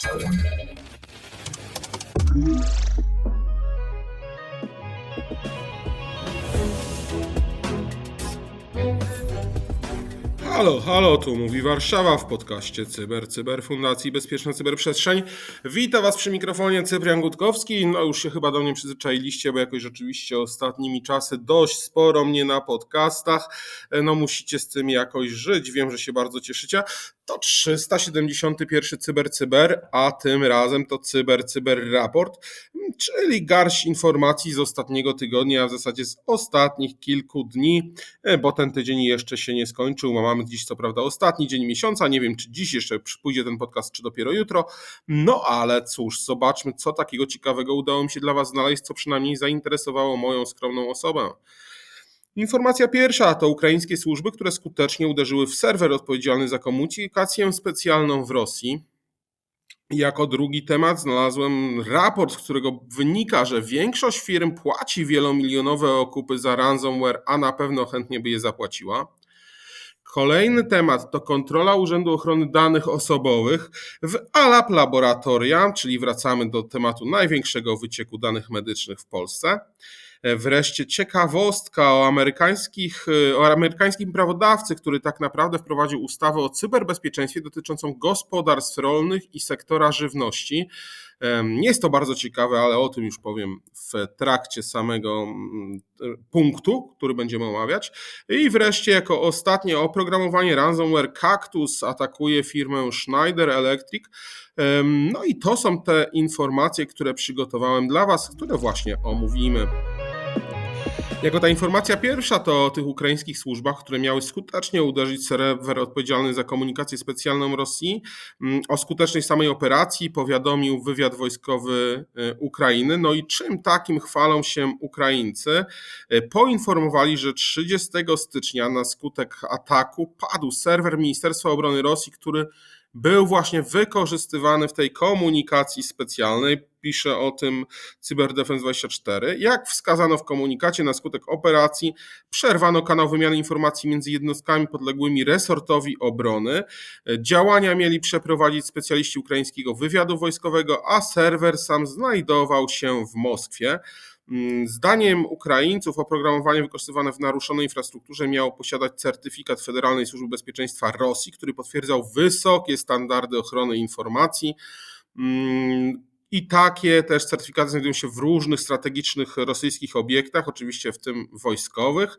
Halo, halo, tu mówi Warszawa w podcaście Cyber, Cyber Fundacji Bezpieczna Cyberprzestrzeń. Witam Was przy mikrofonie Cyprian Gutkowski. No już się chyba do mnie przyzwyczailiście, bo jakoś rzeczywiście ostatnimi czasy dość sporo mnie na podcastach. No musicie z tym jakoś żyć, wiem, że się bardzo cieszycie. To 371 Cyber Cyber, a tym razem to Cyber Cyber Raport, czyli garść informacji z ostatniego tygodnia, w zasadzie z ostatnich kilku dni, bo ten tydzień jeszcze się nie skończył. Mamy dziś co prawda ostatni dzień miesiąca, nie wiem czy dziś jeszcze pójdzie ten podcast, czy dopiero jutro. No ale cóż, zobaczmy co takiego ciekawego udało mi się dla Was znaleźć, co przynajmniej zainteresowało moją skromną osobę. Informacja pierwsza to ukraińskie służby, które skutecznie uderzyły w serwer odpowiedzialny za komunikację specjalną w Rosji. Jako drugi temat znalazłem raport, z którego wynika, że większość firm płaci wielomilionowe okupy za ransomware, a na pewno chętnie by je zapłaciła. Kolejny temat to kontrola Urzędu Ochrony Danych Osobowych w ALAP Laboratoria, czyli wracamy do tematu największego wycieku danych medycznych w Polsce. Wreszcie ciekawostka o, amerykańskich, o amerykańskim prawodawcy, który tak naprawdę wprowadził ustawę o cyberbezpieczeństwie dotyczącą gospodarstw rolnych i sektora żywności. Nie jest to bardzo ciekawe, ale o tym już powiem w trakcie samego mm, punktu, który będziemy omawiać. I wreszcie, jako ostatnie, oprogramowanie ransomware Cactus atakuje firmę Schneider Electric. No i to są te informacje, które przygotowałem dla Was, które właśnie omówimy. Jako ta informacja pierwsza to o tych ukraińskich służbach, które miały skutecznie uderzyć serwer odpowiedzialny za komunikację specjalną Rosji. O skutecznej samej operacji powiadomił wywiad wojskowy Ukrainy. No i czym takim chwalą się Ukraińcy? Poinformowali, że 30 stycznia na skutek ataku padł serwer Ministerstwa Obrony Rosji, który był właśnie wykorzystywany w tej komunikacji specjalnej. Pisze o tym CyberDefense24. Jak wskazano w komunikacie, na skutek operacji przerwano kanał wymiany informacji między jednostkami podległymi resortowi obrony. Działania mieli przeprowadzić specjaliści ukraińskiego wywiadu wojskowego, a serwer sam znajdował się w Moskwie. Zdaniem Ukraińców oprogramowanie wykorzystywane w naruszonej infrastrukturze miało posiadać certyfikat Federalnej Służby Bezpieczeństwa Rosji, który potwierdzał wysokie standardy ochrony informacji. I takie też certyfikaty znajdują się w różnych strategicznych rosyjskich obiektach, oczywiście w tym wojskowych.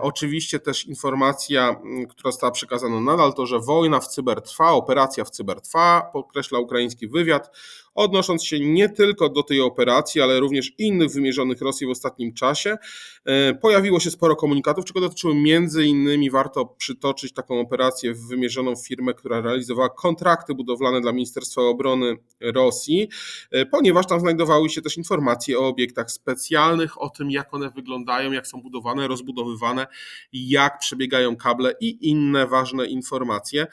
Oczywiście też informacja, która została przekazana nadal, to że wojna w cyber trwa, operacja w cyber trwa, podkreśla ukraiński wywiad, odnosząc się nie tylko do tej operacji, ale również innych wymierzonych Rosji w ostatnim czasie. Pojawiło się sporo komunikatów, czego dotyczyły między innymi, warto przytoczyć taką operację wymierzoną w firmę, która realizowała kontrakty budowlane dla Ministerstwa Obrony Rosji, ponieważ tam znajdowały się też informacje o obiektach specjalnych, o tym jak one wyglądają, jak są budowane, rozbudowywane, jak przebiegają kable i inne ważne informacje.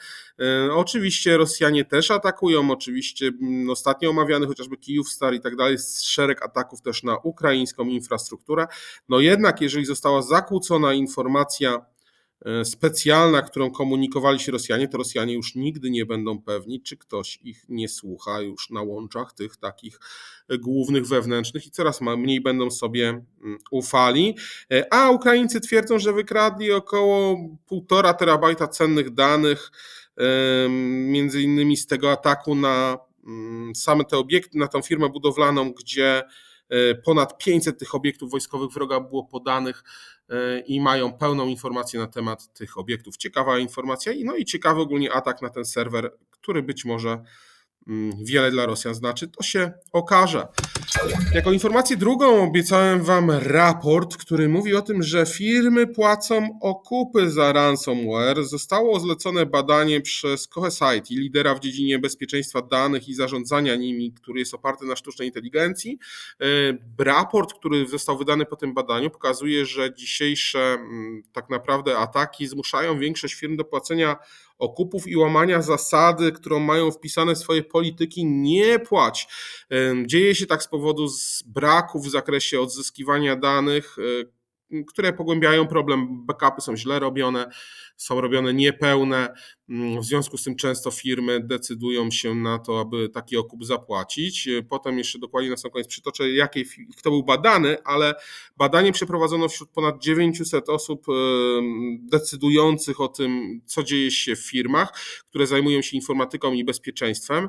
Oczywiście Rosjanie też atakują, oczywiście ostatnio omawiany chociażby Kijów Star i tak dalej, szereg ataków też na ukraińską infrastrukturę. No jednak, jeżeli została zakłócona informacja specjalna, którą komunikowali się Rosjanie, to Rosjanie już nigdy nie będą pewni, czy ktoś ich nie słucha już na łączach tych takich głównych wewnętrznych i coraz mniej będą sobie ufali. A Ukraińcy twierdzą, że wykradli około 1,5 terabajta cennych danych, między innymi z tego ataku na same te obiekty, na tą firmę budowlaną, gdzie ponad 500 tych obiektów wojskowych wroga było podanych i mają pełną informację na temat tych obiektów. Ciekawa informacja i no i ciekawy ogólnie atak na ten serwer, który być może wiele dla Rosjan znaczy, to się okaże. Jako informację drugą obiecałem Wam raport, który mówi o tym, że firmy płacą okupy za ransomware. Zostało zlecone badanie przez Cohesity, lidera w dziedzinie bezpieczeństwa danych i zarządzania nimi, który jest oparty na sztucznej inteligencji. Raport, który został wydany po tym badaniu, pokazuje, że dzisiejsze tak naprawdę ataki zmuszają większość firm do płacenia okupów i łamania zasady, którą mają wpisane swoje polityki, nie płać. Dzieje się tak z powodu braków w zakresie odzyskiwania danych, które pogłębiają problem. Backupy są źle robione, są robione niepełne. W związku z tym często firmy decydują się na to, aby taki okup zapłacić. Potem jeszcze dokładnie na sam koniec przytoczę, jakie, kto był badany, ale badanie przeprowadzono wśród ponad 900 osób decydujących o tym, co dzieje się w firmach, które zajmują się informatyką i bezpieczeństwem.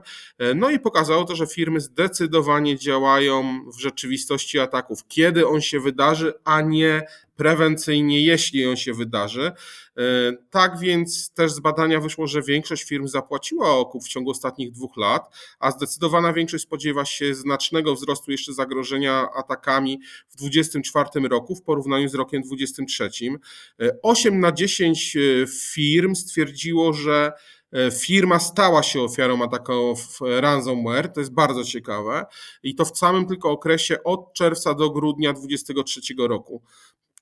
No i pokazało to, że firmy zdecydowanie działają w rzeczywistości ataków, kiedy on się wydarzy, a nie prewencyjnie, jeśli on się wydarzy. E, tak więc też z badania wyszło, że większość firm zapłaciła okup w ciągu ostatnich dwóch lat, a zdecydowana większość spodziewa się znacznego wzrostu jeszcze zagrożenia atakami w 2024 roku w porównaniu z rokiem 2023. 8 e, na 10 e, firm stwierdziło, że firma stała się ofiarą ataków ransomware. To jest bardzo ciekawe. I to w samym tylko okresie od czerwca do grudnia 2023 roku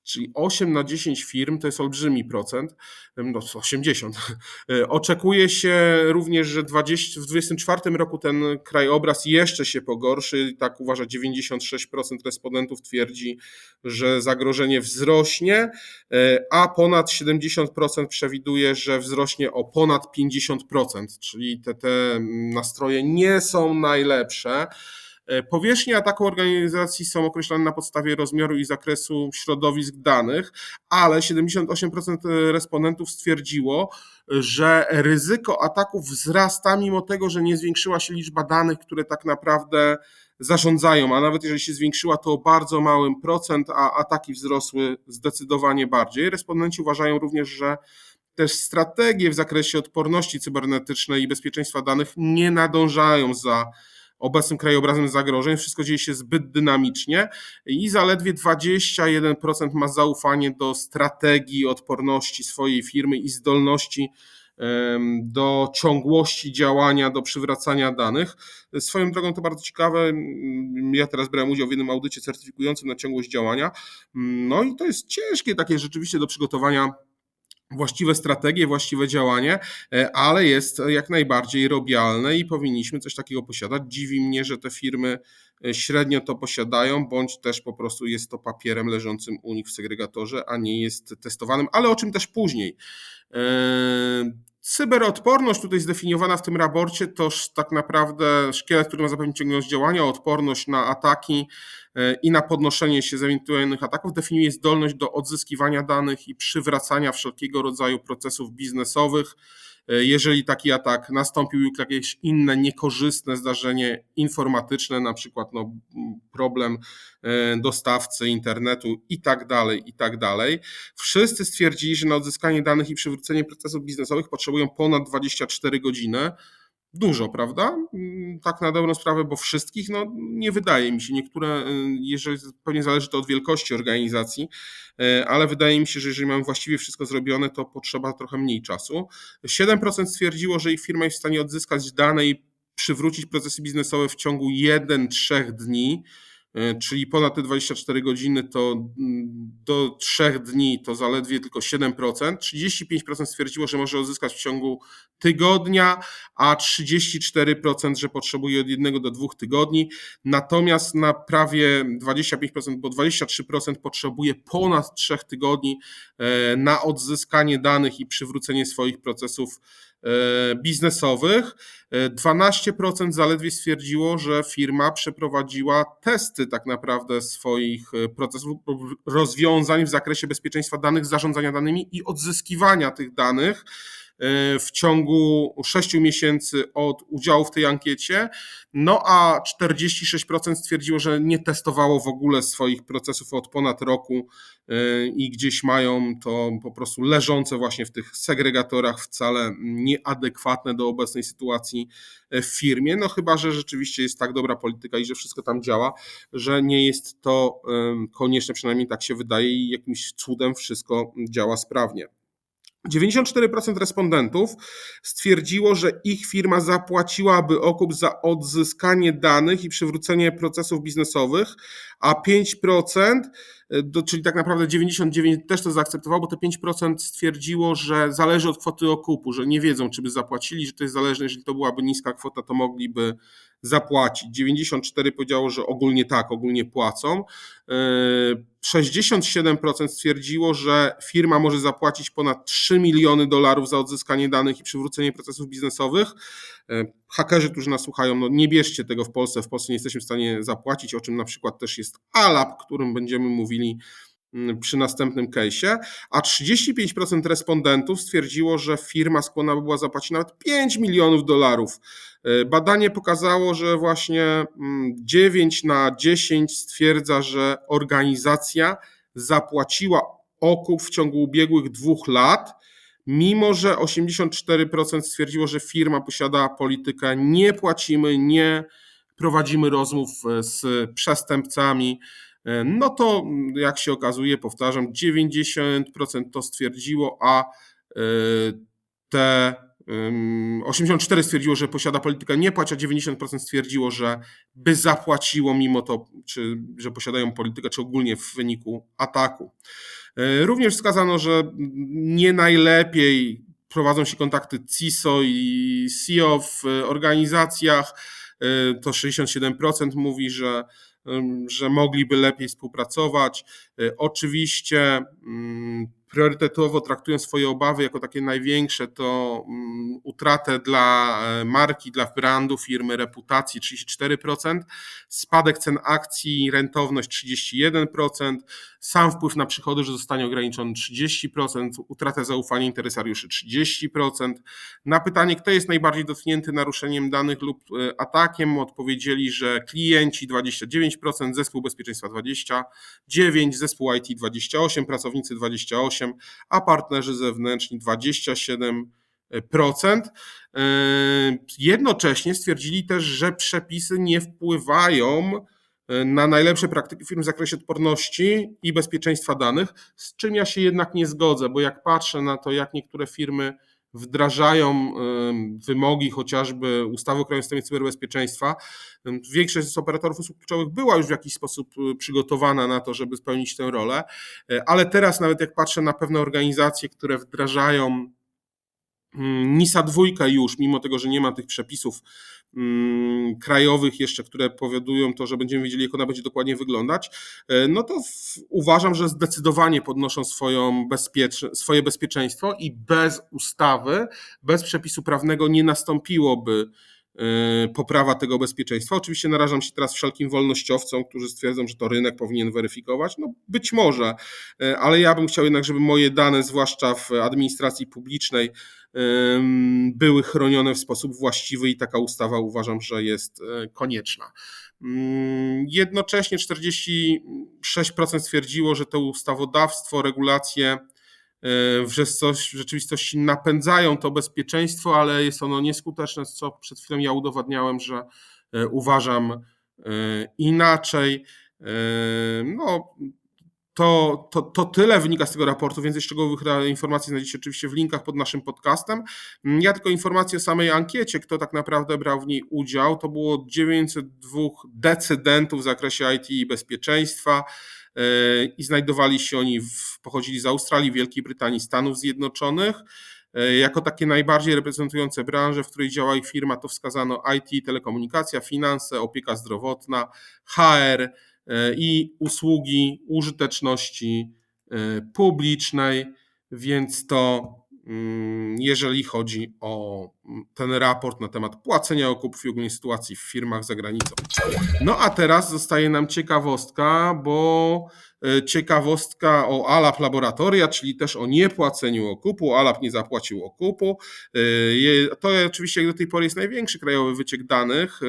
czyli 8 na 10 firm to jest olbrzymi procent, no 80. Oczekuje się również, że 20, w 2024 roku ten krajobraz jeszcze się pogorszy. Tak uważa 96% respondentów twierdzi, że zagrożenie wzrośnie, a ponad 70% przewiduje, że wzrośnie o ponad 50%, czyli te, te nastroje nie są najlepsze. E, powierzchnie ataku organizacji są określane na podstawie rozmiaru i zakresu środowisk danych, ale 78% respondentów stwierdziło, że ryzyko ataków wzrasta, mimo tego, że nie zwiększyła się liczba danych, które tak naprawdę zarządzają, a nawet jeżeli się zwiększyła, to o bardzo małym procent, a ataki wzrosły zdecydowanie bardziej. Respondenci uważają również, że też strategie w zakresie odporności cybernetycznej i bezpieczeństwa danych nie nadążają za obecnym krajobrazem zagrożeń. Wszystko dzieje się zbyt dynamicznie i zaledwie 21% ma zaufanie do strategii odporności swojej firmy i zdolności do ciągłości działania, do przywracania danych. Swoją drogą to bardzo ciekawe. Ja teraz brałem udział w jednym audycie certyfikującym na ciągłość działania. No i to jest ciężkie takie rzeczywiście do przygotowania właściwe strategie, właściwe działanie, e, ale jest jak najbardziej robialne i powinniśmy coś takiego posiadać. Dziwi mnie, że te firmy e, średnio to posiadają, bądź też po prostu jest to papierem leżącym u nich w segregatorze, a nie jest testowanym, ale o czym też później. Cyberodporność tutaj zdefiniowana w tym raporcie to tak naprawdę szkielet, który ma zapewnić ciągłość działania, odporność na ataki, E, i na podnoszenie się z ewentualnych ataków definiuje zdolność do odzyskiwania danych i przywracania wszelkiego rodzaju procesów biznesowych. E, jeżeli taki atak nastąpił lub jakieś inne niekorzystne zdarzenie informatyczne, na przykład no, problem e, dostawcy internetu i tak dalej, i tak dalej. Wszyscy stwierdzili, że na odzyskanie danych i przywrócenie procesów biznesowych potrzebują ponad 24 godziny dużo, prawda? Mm, tak na dobrą sprawę, bo wszystkich, no nie wydaje mi się. Niektóre, y, jeżeli pewnie zależy to od wielkości organizacji, y, ale wydaje mi się, że jeżeli mamy właściwie wszystko zrobione, to potrzeba trochę mniej czasu. 7% stwierdziło, że ich firma jest w stanie odzyskać dane i przywrócić procesy biznesowe w ciągu 1-3 dni. E, czyli ponad te 24 godziny to mm, do 3 dni to zaledwie tylko 7%. 35% stwierdziło, że może uzyskać w ciągu tygodnia, a 34%, że potrzebuje od 1 do 2 tygodni. Natomiast na prawie 25%, bo 23% potrzebuje ponad 3 tygodni e, na odzyskanie danych i przywrócenie swoich procesów biznesowych. 12% e, zaledwie stwierdziło, że firma przeprowadziła testy tak naprawdę swoich e, procesów, rozwiązań w zakresie bezpieczeństwa danych, zarządzania danymi i odzyskiwania tych danych w ciągu 6 miesięcy od udziału w tej ankiecie, no a 46% stwierdziło, że nie testowało w ogóle swoich procesów od ponad roku y, i gdzieś mają to po prostu leżące właśnie w tych segregatorach wcale nieadekwatne do obecnej sytuacji w firmie, no chyba, że rzeczywiście jest tak dobra polityka i że wszystko tam działa, że nie jest to konieczne, przynajmniej tak się wydaje i jakimś cudem wszystko działa sprawnie. 94% respondentów stwierdziło, że ich firma zapłaciłaby okup za odzyskanie danych i przywrócenie procesów biznesowych, a 5% e, do, czyli tak naprawdę 99 też to zaakceptowało, bo te 5% stwierdziło, że zależy od kwoty okupu, że nie wiedzą, czy by zapłacili, że to jest zależne, jeżeli to byłaby niska kwota, to mogliby zapłacić. 94 powiedziało, że ogólnie tak, ogólnie płacą. 67% e, stwierdziło, że firma może zapłacić ponad 3 miliony dolarów za odzyskanie danych i przywrócenie procesów biznesowych. Hakerzy, którzy nas słuchają, no nie bierzcie tego w Polsce. W Polsce nie jesteśmy w stanie zapłacić, o czym na przykład też jest ALAP, którym będziemy mówili mm, przy następnym case'ie, a 35% respondentów stwierdziło, że firma skłonna by była zapłacić nawet 5 milionów dolarów. E, badanie pokazało, że właśnie 9 mm, na 10 stwierdza, że organizacja zapłaciła okup w ciągu ubiegłych dwóch lat mimo że 84% stwierdziło, że firma posiada politykę nie płacimy, nie prowadzimy rozmów e, z przestępcami, e, no to jak się okazuje, powtarzam, 90% to stwierdziło, a e, te 84 stwierdziło, że posiada politykę nie płać, a 90% stwierdziło, że by zapłaciło mimo to, czy, że posiadają politykę, czy ogólnie w wyniku ataku. E, również wskazano, że nie najlepiej prowadzą się kontakty CISO i CEO w organizacjach. E, to 67% mówi, że, że mogliby lepiej współpracować. E, oczywiście mm, priorytetowo traktują swoje obawy jako takie największe, to mm, utratę dla e, marki, dla brandu firmy, reputacji 34%, spadek cen akcji, rentowność 31%, sam wpływ na przychody, że zostanie ograniczony 30%, utratę zaufania interesariuszy 30%. Na pytanie, kto jest najbardziej dotknięty naruszeniem danych lub e, atakiem, odpowiedzieli, że klienci 29%, zespół bezpieczeństwa 29%, zespół IT 28%, pracownicy 28%, a partnerzy zewnętrzni 27%. E, jednocześnie stwierdzili też, że przepisy nie wpływają e, na najlepsze praktyki firm w zakresie odporności i bezpieczeństwa danych, z czym ja się jednak nie zgodzę, bo jak patrzę na to, jak niektóre firmy wdrażają wymogi chociażby ustawy o Krajowym Systemie Cyberbezpieczeństwa. Większość z operatorów usług kluczowych była już w jakiś sposób y, przygotowana na to, żeby spełnić tę rolę, e, ale teraz nawet jak patrzę na pewne organizacje, które wdrażają NISA dwójka już, mimo tego, że nie ma tych przepisów Mm, krajowych jeszcze, które powodują to, że będziemy wiedzieli, jak ona będzie dokładnie wyglądać, e, no to uważam, że zdecydowanie podnoszą swoją swoje bezpieczeństwo i bez ustawy, bez przepisu prawnego nie nastąpiłoby e, poprawa tego bezpieczeństwa. Oczywiście narażam się teraz wszelkim wolnościowcom, którzy stwierdzą, że to rynek powinien weryfikować. No być może, e, ale ja bym chciał jednak, żeby moje dane, zwłaszcza w administracji publicznej, były chronione w sposób właściwy i taka ustawa uważam, że jest e, konieczna. Jednocześnie 46% stwierdziło, że to ustawodawstwo, regulacje e, w rzeczywistości napędzają to bezpieczeństwo, ale jest ono nieskuteczne, co przed chwilą ja udowadniałem, że e, uważam inaczej. No, to, to, to tyle wynika z tego raportu. Więcej szczegółowych informacji znajdziecie oczywiście w linkach pod naszym podcastem. Mm, ja tylko informację o samej ankiecie, kto tak naprawdę brał w niej udział. To było 902 decydentów w zakresie IT i bezpieczeństwa e, i znajdowali się oni, w, pochodzili z Australii, Wielkiej Brytanii, Stanów Zjednoczonych. E, jako takie najbardziej reprezentujące branże, w której działa ich firma, to wskazano IT, telekomunikacja, finanse, opieka zdrowotna, HR, i usługi użyteczności e, publicznej, więc to mm, jeżeli chodzi o mm, ten raport na temat płacenia okupów i ogólnej sytuacji w firmach za granicą. No a teraz zostaje nam ciekawostka, bo e, ciekawostka o ALAP Laboratoria, czyli też o niepłaceniu okupu. ALAP nie zapłacił okupu. To oczywiście do tej pory jest największy krajowy wyciek danych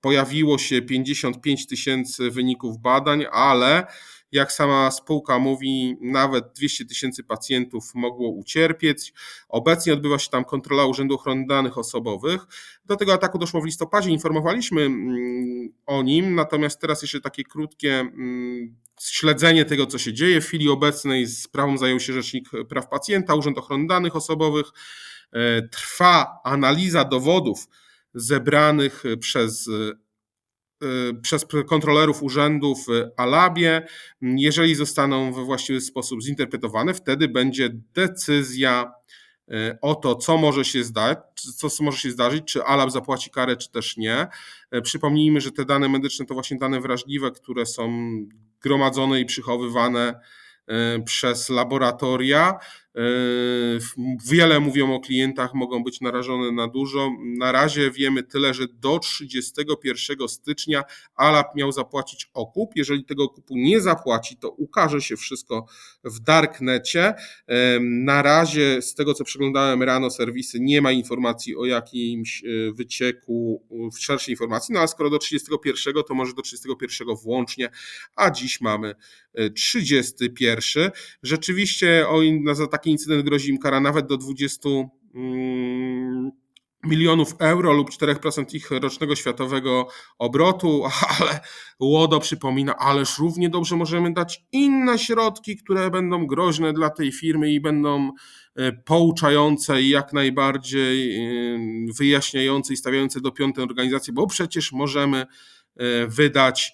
pojawiło się 55 tysięcy wyników badań, ale jak sama spółka mówi, nawet 200 tysięcy pacjentów mogło ucierpieć. Obecnie odbywa się tam kontrola Urzędu Ochrony Danych Osobowych. Do tego ataku doszło w listopadzie, informowaliśmy mm, o nim, natomiast teraz jeszcze takie krótkie mm, śledzenie tego, co się dzieje. W chwili obecnej sprawą zajął się Rzecznik Praw Pacjenta, Urząd Ochrony Danych Osobowych. E, trwa analiza dowodów zebranych przez y, przez kontrolerów urzędów Alabie. Jeżeli zostaną we właściwy sposób zinterpretowane, wtedy będzie decyzja o to, co może się zdać, co może się zdarzyć, czy Alab zapłaci karę, czy też nie. Przypomnijmy, że te dane medyczne to właśnie dane wrażliwe, które są gromadzone i przychowywane przez laboratoria. Wiele mówią o klientach, mogą być narażone na dużo. Na razie wiemy tyle, że do 31 stycznia Alap miał zapłacić okup. Jeżeli tego okupu nie zapłaci, to ukaże się wszystko w darknecie. Na razie, z tego co przeglądałem rano serwisy, nie ma informacji o jakimś e, wycieku w szerszej informacji, no ale skoro do 31, to może do 31 włącznie, a dziś mamy 31. E, Rzeczywiście o, za taki incydent grozi im kara nawet do 20 mm, milionów euro lub 4% ich rocznego światowego obrotu, ale Łodo przypomina, ależ równie dobrze możemy dać inne środki, które będą groźne dla tej firmy i będą e, pouczające i jak najbardziej e, wyjaśniające i stawiające do piątej organizacji, bo przecież możemy e, wydać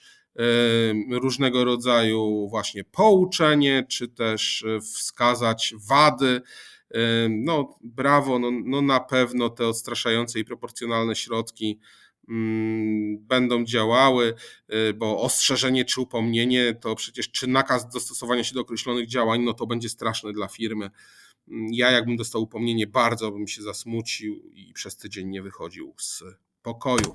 różnego rodzaju właśnie pouczenie, czy też e, wskazać wady. No, brawo, no, no na pewno te odstraszające i proporcjonalne środki mm, będą działały, e, bo ostrzeżenie czy upomnienie to przecież, czy nakaz dostosowania się do określonych działań, no to będzie straszne dla firmy. Mm, ja, jakbym dostał upomnienie, bardzo bym się zasmucił i przez tydzień nie wychodził z pokoju.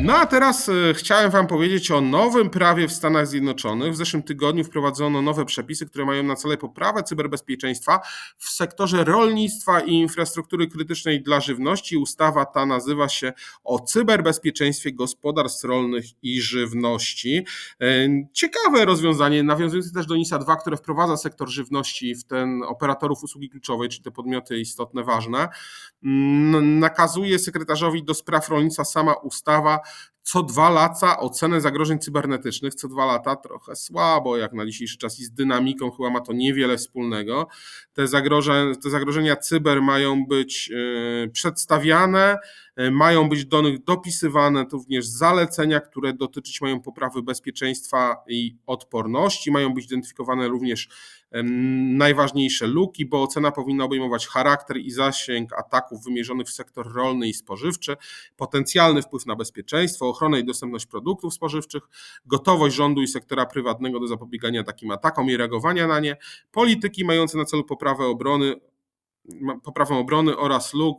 No a teraz e, chciałem Wam powiedzieć o nowym prawie w Stanach Zjednoczonych. W zeszłym tygodniu wprowadzono nowe przepisy, które mają na celu poprawę cyberbezpieczeństwa w sektorze rolnictwa i infrastruktury krytycznej dla żywności. Ustawa ta nazywa się o cyberbezpieczeństwie gospodarstw rolnych i żywności. E, ciekawe rozwiązanie, nawiązujące też do NISA 2, które wprowadza sektor żywności w ten operatorów usługi kluczowej, czyli te podmioty istotne, ważne. Mm, nakazuje sekretarzowi do spraw rolnictwa sama ustawa co dwa lata ocenę zagrożeń cybernetycznych, co dwa lata trochę słabo, jak na dzisiejszy czas i z dynamiką chyba ma to niewiele wspólnego. Te zagrożenia, te zagrożenia cyber mają być e, przedstawiane, e, mają być do nich dopisywane również zalecenia, które dotyczyć mają poprawy bezpieczeństwa i odporności, mają być identyfikowane również najważniejsze luki, bo ocena powinna obejmować charakter i zasięg ataków wymierzonych w sektor rolny i spożywczy, potencjalny wpływ na bezpieczeństwo, ochronę i dostępność produktów spożywczych, gotowość rządu i sektora prywatnego do zapobiegania takim atakom i reagowania na nie, polityki mające na celu poprawę obrony poprawę obrony oraz luk,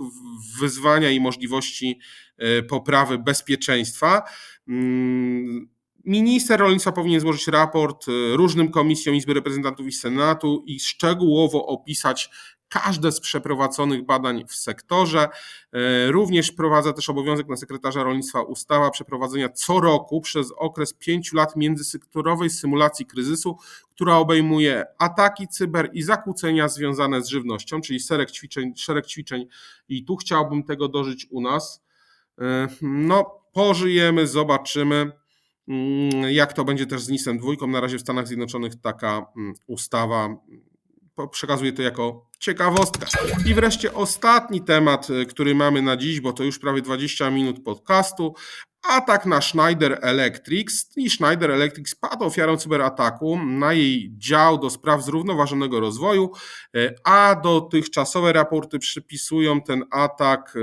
wyzwania i możliwości e, poprawy bezpieczeństwa. Mm, Minister rolnictwa powinien złożyć raport y, różnym komisjom Izby Reprezentantów i Senatu i szczegółowo opisać każde z przeprowadzonych badań w sektorze. Y, również wprowadza też obowiązek na sekretarza rolnictwa ustawa przeprowadzenia co roku przez okres pięciu lat międzysektorowej symulacji kryzysu, która obejmuje ataki cyber i zakłócenia związane z żywnością, czyli szereg ćwiczeń, szereg ćwiczeń i tu chciałbym tego dożyć u nas. Y, no, pożyjemy, zobaczymy. Mm, jak to będzie też z NIS-em dwójką? Na razie w Stanach Zjednoczonych taka mm, ustawa przekazuję to jako ciekawostkę. I wreszcie ostatni temat, y, który mamy na dziś, bo to już prawie 20 minut podcastu, atak na Schneider Electric i Schneider Electric padł ofiarą cyberataku na jej dział do spraw zrównoważonego rozwoju, e, a dotychczasowe raporty przypisują ten atak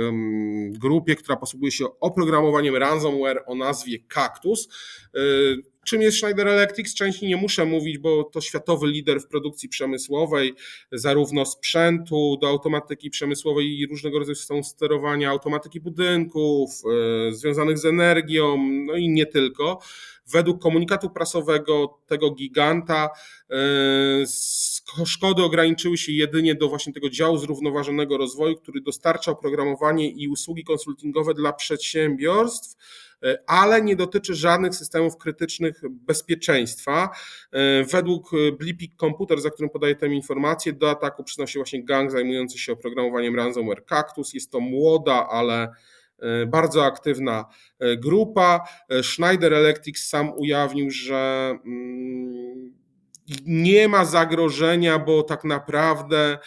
grupie, która posługuje się oprogramowaniem ransomware o nazwie Cactus. Czym jest Schneider Electric? Części nie muszę mówić, bo to światowy lider w produkcji przemysłowej, zarówno sprzętu do automatyki przemysłowej i różnego rodzaju systemów sterowania, automatyki budynków, e, związanych z energią, no i nie tylko. Według komunikatu prasowego tego giganta e, szkody ograniczyły się jedynie do właśnie tego działu zrównoważonego rozwoju, który dostarcza oprogramowanie i usługi konsultingowe dla przedsiębiorstw ale nie dotyczy żadnych systemów krytycznych bezpieczeństwa. E, według Blipik Computer, za którym podaję tę informację, do ataku przynosił się właśnie gang zajmujący się oprogramowaniem ransomware Cactus. Jest to młoda, ale e, bardzo aktywna grupa. Schneider Electric sam ujawnił, że mm, nie ma zagrożenia, bo tak naprawdę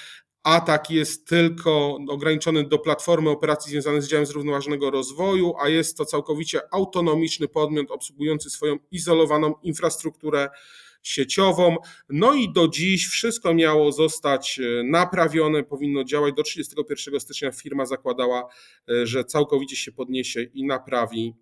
atak jest tylko ograniczony do platformy operacji związanych z działem zrównoważonego rozwoju, a jest to całkowicie autonomiczny podmiot obsługujący swoją izolowaną infrastrukturę sieciową. No i do dziś wszystko miało zostać e, naprawione, powinno działać do 31 stycznia. Firma zakładała, e, że całkowicie się podniesie i naprawi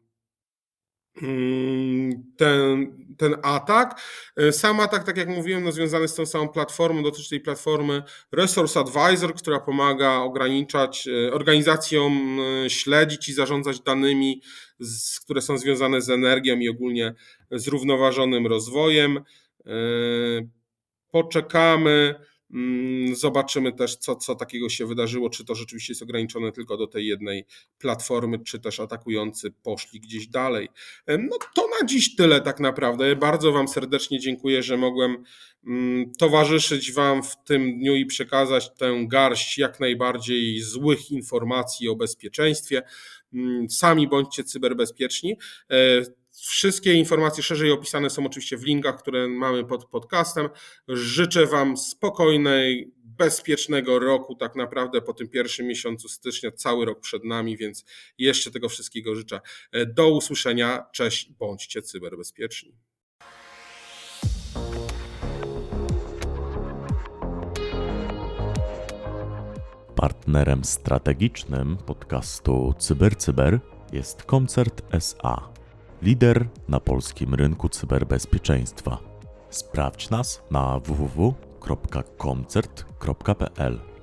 ten, ten atak. E, Sam atak, tak jak mówiłem, no, związany z tą samą platformą, dotyczy tej platformy Resource Advisor, która pomaga ograniczać e, organizacjom e, śledzić i zarządzać danymi, z, które są związane z energią i ogólnie zrównoważonym rozwojem. Poczekamy, mm, zobaczymy też, co, co takiego się wydarzyło, czy to rzeczywiście jest ograniczone tylko do tej jednej platformy, czy też atakujący poszli gdzieś dalej. E, No to na dziś tyle tak naprawdę. Bardzo Wam serdecznie dziękuję, że mogłem mm, towarzyszyć Wam w tym dniu i przekazać tę garść jak najbardziej złych informacji o bezpieczeństwie. Mm, Sami bądźcie cyberbezpieczni. Wszystkie informacje szerzej opisane są oczywiście w linkach, które mamy pod podcastem. Życzę Wam spokojnej, bezpiecznego roku, tak naprawdę po tym pierwszym miesiącu stycznia, cały rok przed nami, więc jeszcze tego wszystkiego życzę. E, Do usłyszenia, cześć, bądźcie cyberbezpieczni. Partnerem strategicznym podcastu CyberCyber jest Koncert SA, lider na polskim rynku cyberbezpieczeństwa. Sprawdź nas na www.koncert.pl.